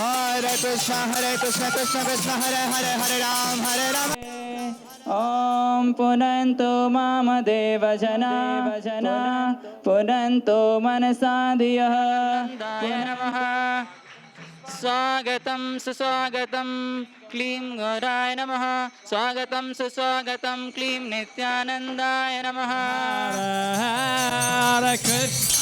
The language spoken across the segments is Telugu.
Hare Krishna, Hare Krishna, Krishna Krishna, Hare Hare, Hare Ram, Hare Rama. ॐ पुनन्तु माम देवजना जना पुनन्तु मनसा धियः नमः स्वागतं सुस्वागतं क्लीं गौराय नमः स्वागतं सुस्वागतं क्लीं नित्यानन्दाय नमः Hare Krishna.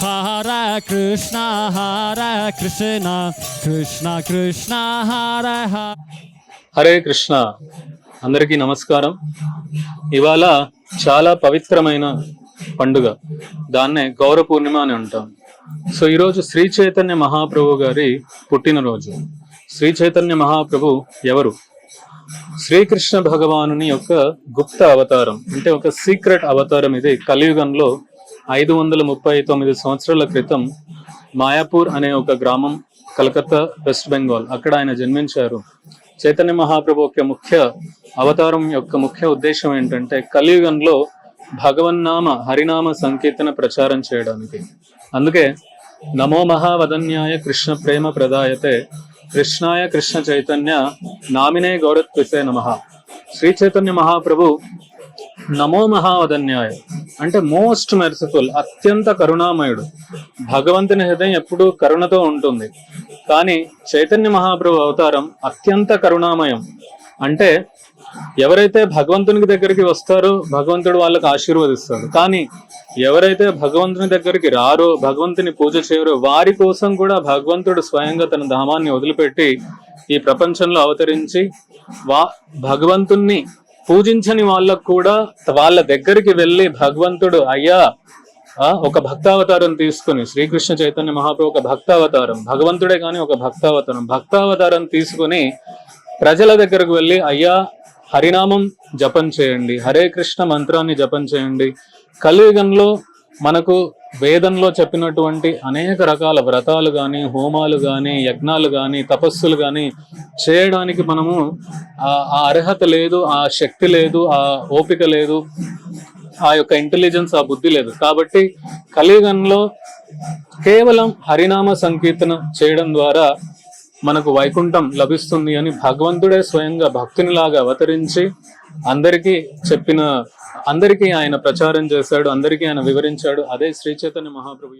Hare Krishna, Hare Krishna, Krishna Krishna, Hare Hare. Hare Krishna అందరికీ నమస్కారం. ఇవాళ చాలా పవిత్రమైన పండుగ. దాన్నే గౌర పూర్ణిమ అని అంటాం. సో ఈరోజు శ్రీ చైతన్య మహాప్రభు గారి పుట్టినరోజు. శ్రీ చైతన్య మహాప్రభు ఎవరు? శ్రీకృష్ణ భగవానుని యొక్క గుప్త అవతారం అంటే ఒక సీక్రెట్ అవతారం ఇది. కలియుగంలో ఐదు వందల ముప్పై తొమ్మిది సంవత్సరాల క్రితం మాయాపూర్ అనే ఒక గ్రామం కలకత్తా వెస్ట్ బెంగాల్ అక్కడ ఆయన జన్మించారు. చైతన్య మహాప్రభు యొక్క ముఖ్య అవతారం యొక్క ముఖ్య ఉద్దేశం ఏంటంటే కలియుగంలో భగవన్నామ హరినామ సంకీర్తన ప్రచారం చేయడానికి. అందుకే నమో మహావదన్యాయ కృష్ణ ప్రేమ ప్రదాయతే కృష్ణాయ కృష్ణ చైతన్య నామినే గౌరత్వితే నమ. శ్రీ చైతన్య మహాప్రభు నమో మహావదన్యాయ. అంటే మోస్ట్ మెర్సిఫుల్ అత్యంత కరుణామయుడు. భగవంతుని హృదయం ఎప్పుడూ కరుణతో ఉంటుంది. కానీ చైతన్య మహాప్రభు అవతారం అత్యంత కరుణామయం. అంటే ఎవరైతే భగవంతునికి దగ్గరికి వస్తారో భగవంతుడు వాళ్ళకి ఆశీర్వదిస్తాడు. కానీ ఎవరైతే భగవంతుని దగ్గరికి రారో భగవంతుని పూజ చేయరో వారి కోసం కూడా భగవంతుడు స్వయంగా తన ధామాన్ని వదిలిపెట్టి ఈ ప్రపంచంలో అవతరించి వా భగవంతుణ్ణి పూజించని వాళ్ళకు కూడా వాళ్ళ దగ్గరికి వెళ్ళి భగవంతుడు అయ్యా ఒక భక్తావతారం తీసుకుని శ్రీకృష్ణ చైతన్య మహాప్రభు ఒక భక్తావతారం భగవంతుడే కానీ ఒక భక్తావతారం భక్తావతారం తీసుకుని ప్రజల దగ్గరకు వెళ్ళి అయ్యా హరినామం జపం చేయండి హరే కృష్ణ మంత్రాన్ని జపం చేయండి. కలియుగంలో మనకు వేదంలో చెప్పినటువంటి అనేక రకాల వ్రతాలు కానీ హోమాలు కానీ యజ్ఞాలు కానీ తపస్సులు కానీ చేయడానికి మనము ఆ ఆ అర్హత లేదు ఆ శక్తి లేదు ఆ ఓపిక లేదు ఆ యొక్క ఇంటెలిజెన్స్ ఆ బుద్ధి లేదు. కాబట్టి కలియుగంలో కేవలం హరినామ సంకీర్తన చేయడం ద్వారా మనకు వైకుంఠం లభిస్తుంది అని భగవంతుడే స్వయంగా భక్తునిలాగా అవతరించి అందరికీ చెప్పిన అందరికీ ఆయన ప్రచారం చేశాడు అందరికీ ఆయన వివరించాడు. అదే శ్రీచైతన్య మహాప్రభు